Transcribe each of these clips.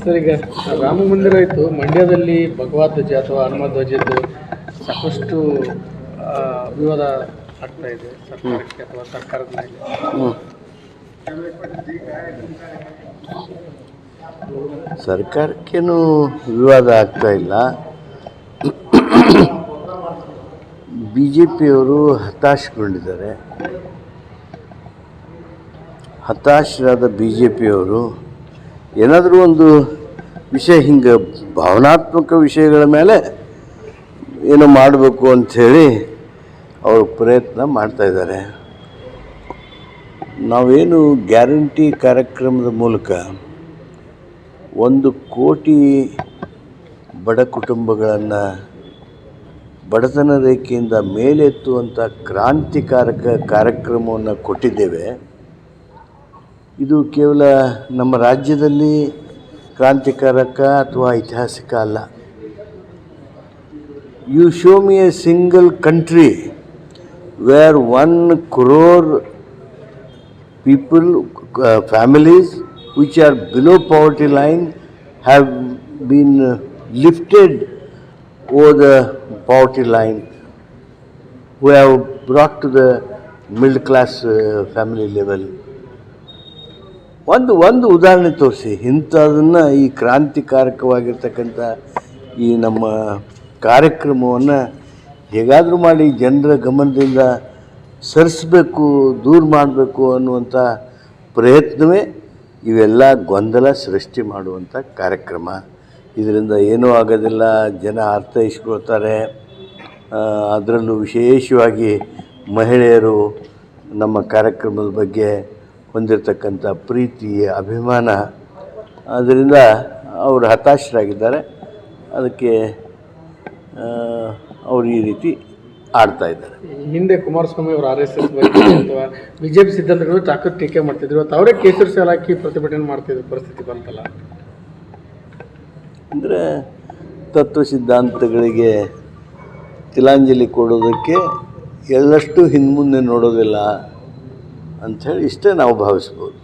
Sir ಈಗ ರಾಮ ಮಂದಿರ ಇತ್ತು. ಮಂಡ್ಯದಲ್ಲಿ ಭಗವಾ ಧ್ವಜ ಅಥವಾ ಹನುಮ ಧ್ವಜದ್ದು ಸಾಕಷ್ಟು ವಿವಾದ ಆಗ್ತಾ ಇದೆ. ಸರ್ಕಾರಕ್ಕೆ ಅಥವಾ ಸರ್ಕಾರದ ಮೇಲೆ. ಸರ್ಕಾರಕ್ಕೇನು ವಿವಾದ ಆಗ್ತಾ ಇಲ್ಲ. ಬಿ ಜೆ ಪಿಯವರು ಹತಾಶಗೊಂಡಿದ್ದಾರೆ. ಹತಾಶರಾದ ಬಿ ಜೆ ಪಿಯವರು ಏನಾದರೂ ಒಂದು ವಿಷಯ ಹಿಂಗೆ ಭಾವನಾತ್ಮಕ ವಿಷಯಗಳ ಮೇಲೆ ಏನು ಮಾಡಬೇಕು ಅಂಥೇಳಿ ಅವರು ಪ್ರಯತ್ನ ಮಾಡ್ತಾಯಿದ್ದಾರೆ ನಾವೇನು ಗ್ಯಾರಂಟಿ ಕಾರ್ಯಕ್ರಮದ ಮೂಲಕ ಒಂದು ಕೋಟಿ ಬಡ ಕುಟುಂಬಗಳನ್ನು ಬಡತನ ರೇಖೆಯಿಂದ ಮೇಲೆತ್ತುವಂಥ ಕ್ರಾಂತಿಕಾರಕ ಕಾರ್ಯಕ್ರಮವನ್ನು ಕೊಟ್ಟಿದ್ದೇವೆ. ಇದು ಕೇವಲ ನಮ್ಮ ರಾಜ್ಯದಲ್ಲಿ ಕ್ರಾಂತಿಕಾರಕ ಅಥವಾ ಐತಿಹಾಸಿಕ ಅಲ್ಲ you show me a single country where one crore people, uh, families which are below poverty line have been uh, lifted over the poverty line, who have brought to the middle class uh, family level. ಒಂದು ಒಂದು ಉದಾಹರಣೆ ತೋರಿಸಿ. ಇಂಥದನ್ನು ಈ ಕ್ರಾಂತಿಕಾರಕವಾಗಿರ್ತಕ್ಕಂಥ ಈ ನಮ್ಮ ಕಾರ್ಯಕ್ರಮವನ್ನು ಹೇಗಾದರೂ ಮಾಡಿ ಜನರ ಗಮನದಿಂದ ಸರಿಸಬೇಕು, ದೂರ ಮಾಡಬೇಕು ಅನ್ನುವಂಥ ಪ್ರಯತ್ನವೇ ಇವೆಲ್ಲ ಗೊಂದಲ ಸೃಷ್ಟಿ ಮಾಡುವಂಥ ಕಾರ್ಯಕ್ರಮ. ಇದರಿಂದ ಏನೂ ಆಗೋದಿಲ್ಲ. ಜನ ಅರ್ಥೈಸ್ಕೊಳ್ತಾರೆ. ಅದರಲ್ಲೂ ವಿಶೇಷವಾಗಿ ಮಹಿಳೆಯರು ನಮ್ಮ ಕಾರ್ಯಕ್ರಮದ ಬಗ್ಗೆ ಹೊಂದಿರತಕ್ಕಂಥ ಪ್ರೀತಿ ಅಭಿಮಾನ. ಅದರಿಂದ ಅವರು ಹತಾಶರಾಗಿದ್ದಾರೆ. ಅದಕ್ಕೆ ಅವರು ಈ ರೀತಿ ಆಡ್ತಾ ಇದ್ದಾರೆ. ಹಿಂದೆ ಕುಮಾರಸ್ವಾಮಿ ಅವರು ಆರ್ ಎಸ್ ಎಸ್ ಬಗ್ಗೆ ಅಥವಾ ಬಿಜೆಪಿ ಸಿದ್ಧಾಂತಗಳು ತಾಕತ್ ಟೀಕೆ ಮಾಡ್ತಿದ್ರು. ಇವತ್ತು ಅವರೇ ಕೇಸರಿ ಸಾಲ ಹಾಕಿ ಪ್ರತಿಭಟನೆ ಮಾಡ್ತಿದ್ರು ಪರಿಸ್ಥಿತಿ ಬಂತಲ್ಲ? ಅಂದರೆ ತತ್ವ ಸಿದ್ಧಾಂತಗಳಿಗೆ ತಿಲಾಂಜಲಿ ಕೊಡೋದಕ್ಕೆ ಎಳ್ಳಷ್ಟು ಹಿಂದ್ಮುಂದೆ ನೋಡೋದಿಲ್ಲ. ಅಂಥೇಳಿ ಇಷ್ಟೇ ನಾವು ಭಾವಿಸ್ಬೋದು.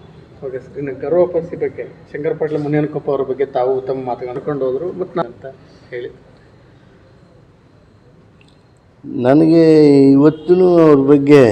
ಓಕೆ ಸರ್ ಇನ್ನು ಗರ್ವ ಪರಿಸ್ಥಿತಿ ಬಗ್ಗೆ ಶಂಕರ ಪಾಟೀಲ್ ಮುನಿಯನಕೊಪ್ಪ ಅವರ ಬಗ್ಗೆ ತಾವು ತಮ್ಮ ಮಾತು ಕಂಡುಕೊಂಡು ಹೋದರು ಮತ್ತು ನಾನು ಅಂತ ಹೇಳಿ. ನನಗೆ ಇವತ್ತೂ ಅವ್ರ ಬಗ್ಗೆ